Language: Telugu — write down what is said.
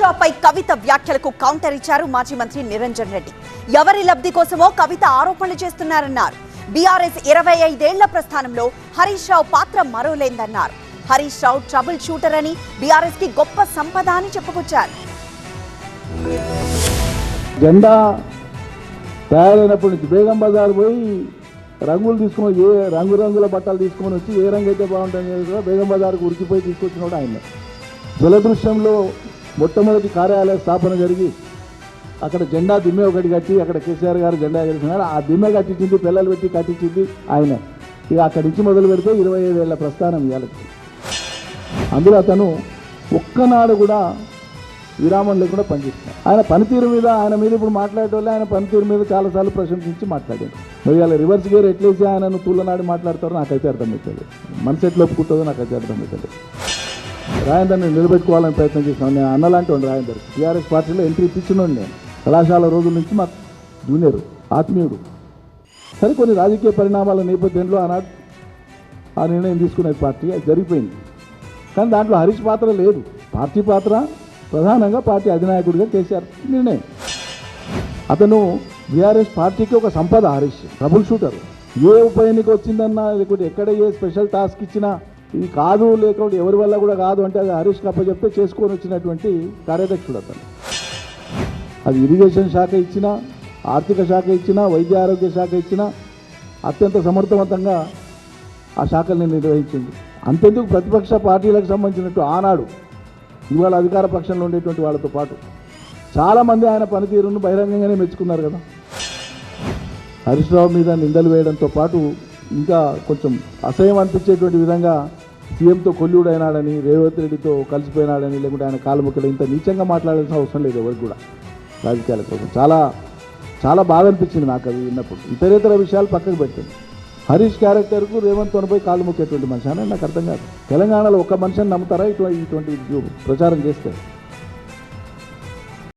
షాపై కవిత వ్యాఖ్యలకు కౌంటర్ ఇచ్చారు మాజీ మంత్రి నిరంజన్ రెడ్డి. ఎవరి లబ్ధి కోసమో కవిత ఆరోపణలు చేస్తున్నారన్నారు. బీఆర్ఎస్ ఇరవై ఐదేళ్ళ ప్రస్థానంలో హరీష్ రావు పాత్ర మరోలేందన్నారు. హరీష్ రావు ట్రబుల్ షూటర్ అని బీఆర్ఎస్కి గొప్ప సంపద అని చెప్పుకొచ్చారు. జెండా తయారైనప్పటి నుంచి బేగం బజార్ పోయి రంగులు తీసుకొని ఏ రంగురంగుల బట్టలు తీసుకొని వచ్చి ఏ రంగు అయితే బాగుంటుంది బేగం బజార్కు ఉరికిపోయి తీసుకొచ్చినోడు ఆయన. జలదృశ్యంలో మొట్టమొదటి కార్యాలయ స్థాపన జరిగి అక్కడ జెండా దిమ్మె ఒకటి కట్టి అక్కడ కేసీఆర్ గారు జెండా కట్టినారు ఆ దిమ్మె కట్టించింది పిల్లలు పెట్టి కట్టించింది ఆయన. ఇక అక్కడి నుంచి మొదలు పెడితే ఇరవై ఐదేళ్ళ ప్రస్థానం ఇవాళ. అందులో అతను ఒక్కనాడు కూడా విరామం లేకుండా పనిచేస్తున్నాడు. ఆయన పనితీరు మీద ఆయన మీద ఇప్పుడు మాట్లాడేటోళ్ళే ఆయన పనితీరు మీద చాలాసార్లు ప్రశంసించి మాట్లాడారు. మరి ఇవాళ రివర్స్ గేర్ ఎట్లేసి ఆయనను తూలనాడి మాట్లాడతారో నాకైతే అర్థమవుతుంది మనసు ఎట్లా ఒప్పుకుంటుందో నాకైతే అర్థమవుతుంది రాయందర్ని నిలబెట్టుకోవాలని ప్రయత్నం చేసినాను. నేను అన్నలాంటి వాడు రాయందర్ టీఆర్ఎస్ పార్టీలో ఎంట్రీ ఇప్పించినోడు నేను. కళాశాల రోజుల నుంచి మా జూనియర్ ఆత్మీయుడు. సరే కొన్ని రాజకీయ పరిణామాల నేపథ్యంలో ఆనాడు ఆ నిర్ణయం తీసుకునే పార్టీ అది జరిగిపోయింది. కానీ దాంట్లో హరీష్ పాత్ర లేదు. పార్టీ పాత్ర ప్రధానంగా పార్టీ అధినాయకుడిగా కేసీఆర్ నిర్ణయం. అతను బీఆర్ఎస్ పార్టీకి ఒక సంపద హరీష్. Trouble shooter. ఏ ఉప ఎన్నిక వచ్చిందన్నా లేకుంటే ఎక్కడ ఏ స్పెషల్ టాస్క్ ఇచ్చినా ఇది కాదు లేకుంటే ఎవరి వల్ల కూడా కాదు అంటే అది హరీష్ కప్ప చెప్తే చేసుకొని వచ్చినటువంటి కార్యదక్షుడు అతను. అది ఇరిగేషన్ శాఖ ఇచ్చినా ఆర్థిక శాఖ ఇచ్చినా వైద్య ఆరోగ్య శాఖ ఇచ్చినా అత్యంత సమర్థవంతంగా ఆ శాఖల్ని నిర్వహించింది. అంతెందుకు ప్రతిపక్ష పార్టీలకు సంబంధించినట్టు ఆనాడు ఇవాళ అధికార పక్షంలో ఉండేటువంటి వాళ్ళతో పాటు చాలామంది ఆయన పనితీరును బహిరంగంగానే మెచ్చుకున్నారు కదా. హరీష్ రావు మీద నిందలు వేయడంతో పాటు ఇంకా కొంచెం అసహ్యం అనిపించేటువంటి విధంగా సీఎంతో కొల్లుడైనాడని రేవంత్ రెడ్డితో కలిసిపోయినాడని లేకుంటే ఆయన కాలుముక్కలు ఇంత నీచంగా మాట్లాడాల్సిన అవసరం లేదు ఎవరికి కూడా రాజకీయాల కోసం. చాలా చాలా బాధ అనిపించింది నాకు అది విన్నప్పుడు. ఇతరేతర విషయాలు పక్కకు పెట్టింది హరీష్ క్యారెక్టర్కు రేవంత్ పోయి కాలు మొక్కేటువంటి మనిషి అని నాకు అర్థం కాదు. తెలంగాణలో ఒక మనిషిని నమ్ముతారా? ఇటువంటి ఇటువంటి ప్రచారం చేస్తే